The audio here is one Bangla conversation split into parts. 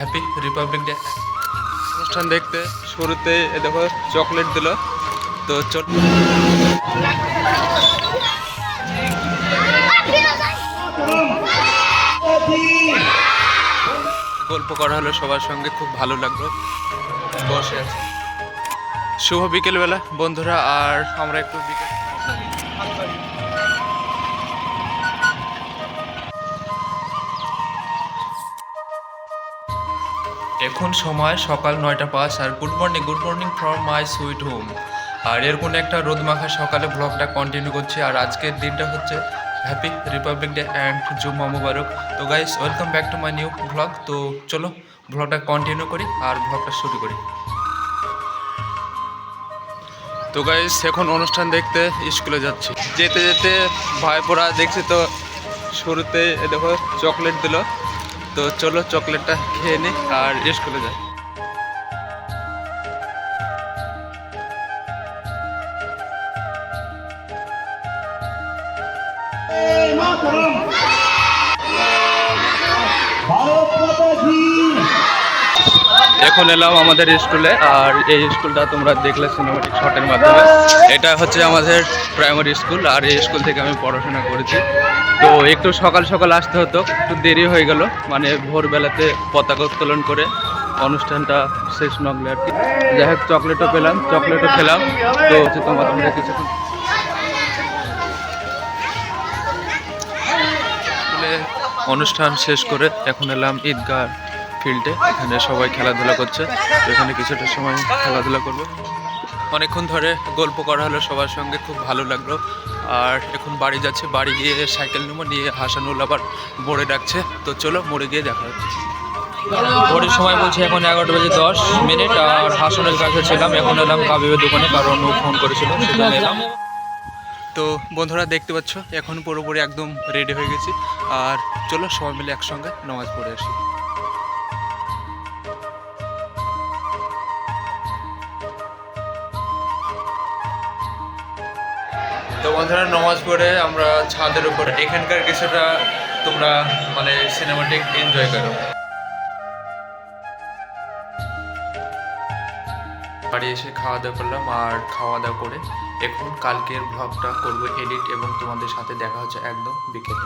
হ্যাপি রিপাবলিক ডে অনুষ্ঠান দেখতে শুরুতে দেখো চকলেট দিল। তো চল। গল্প করা হলো সবার সঙ্গে, খুব ভালো লাগল। বসে শুভ বিকেলবেলা বন্ধুরা, আর আমরা একটু বিকেল এখন সময় সকাল নয়টা পাঁচ আর good morning good morning from my sweet home আর এর কোনো একটা রোদ মাখা সকালে ব্লগটা কন্টিনিউ করছি, আর আজকের দিনটা হচ্ছে হ্যাপি রিপাবলিক ডে অ্যান্ড জুম্মা মুবারক। তো guys welcome back to my new blog তো চলো ব্লগটা কন্টিনিউ করি আর ব্লগটা শুরু করি। তো গাইস এখন অনুষ্ঠান দেখতে স্কুলে যাচ্ছি। যেতে যেতে ভাইপোরা দেখছি তো শুরুতে দেখো চকলেট দিল। তো চলো চকলেটটা খেয়ে নি আর স্কুলে যাই ভারত এখন এলাম আমাদের স্কুলে, আর এই স্কুলটা তোমরা দেখলে সিনেমাটিক শটের মাধ্যমে। এটা হচ্ছে আমাদের প্রাইমারি স্কুল আর এই স্কুল থেকে আমি পড়াশোনা করেছি। তো একটু সকাল সকাল আসতে হতো, একটু দেরি হয়ে গেল মানে ভোরবেলাতে পতাকা উত্তোলন করে অনুষ্ঠানটা শেষ নগলে আর কি। যাই হোক চকলেটও পেলাম চকলেটও খেলাম। তো হচ্ছে তোমার তোমরা কিছুক্ষণ অনুষ্ঠান শেষ করে এখন এলাম ঈদগাহ। ফিল্ডে, এখানে সবাই খেলাধুলা করছে। এখানে কিছুটা সময় খেলাধুলা করব। অনেকক্ষণ ধরে গল্প করা হলো সবার সঙ্গে, খুব ভালো লাগল। আর এখন বাড়ি যাচ্ছে, বাড়ি গিয়ে সাইকেল নেব, নিয়ে হাসানুল আবার মোড়ে ডাকছে। তো চলো মোড়ে গিয়ে দেখা হচ্ছে। ভোরের সময় বলছে এখন এগারোটা বাজে দশ মিনিট, আর হাসনের কাছে ছিলাম, এখন এলাম কাবিবের দোকানে, কারণ ও ফোন করেছিল, সেজন্য এলাম। তো বন্ধুরা দেখতে পাচ্ছ, এখন পুরোপুরি একদম রেডি হয়ে গেছি। আর চলো সবাই মিলে একসঙ্গে নামাজ পড়ে আসি। তো বন্ধুরা, নমাজ পড়ে আমরা ছাদের উপর, এখানকার কিছুটা তোমরা মানে সিনেমাটিক এনজয় করো। বাড়ি এসে খাওয়া দাওয়া করলাম আর খাওয়া দাওয়া করে এখন কালকের ব্লগটা করব এডিট এবং তোমাদের সাথে দেখা হচ্ছে একদম বিকেলে।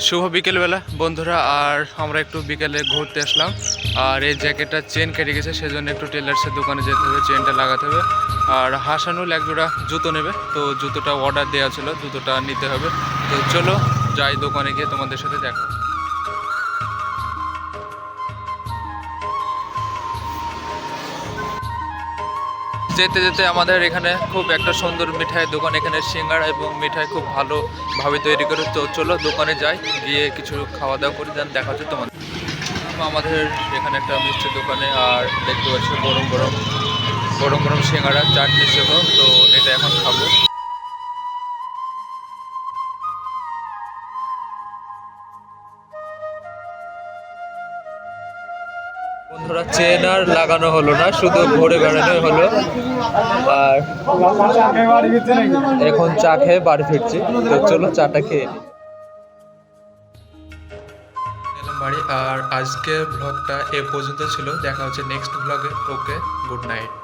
শুভ বিকেলবেলা, বন্ধুরা। আর আমরা একটু বিকেলে ঘুরতে আসলাম। আর এই জ্যাকেটটা চেন কেটে গেছে, সেজন্য একটু টেলার্সের দোকানে যেতে হবে, চেনটা লাগাতে হবে। আর হাসানুল এক জোড়া জুতো নেবে। তো জুতোটা অর্ডার দেওয়া ছিল, জুতোটা নিতে হবে। তো চলো, যাই দোকানে গিয়ে তোমাদের সাথে দেখা যেতে যেতে আমাদের এখানে খুব একটা সুন্দর মিঠাই দোকান, এখানে সিঙ্গারা এবং মিঠাই খুব ভালোভাবে তৈরি করে। তো চলো দোকানে যাই, গিয়ে কিছু খাওয়া দাওয়া করে দেন দেখা হচ্ছে তোমাদের। আমাদের এখানে একটা মিষ্টির দোকানে, আর দেখতে পাচ্ছি গরম গরম গরম গরম সিঙ্গারা, চাটনি সহ। তো এটা এখন খাব। বন্ধুরা, চেন আর লাগানো হলো না, শুধু ঘুরে বেড়ানোই হলো। আর এখন চা খেয়ে বাড়ি ফিরছি। তো চলো চাটা খেয়ে বাড়ি, আর আজকের ব্লগটা এ পর্যন্ত ছিল। দেখা হচ্ছে নেক্সট ব্লগে ওকে গুড নাইট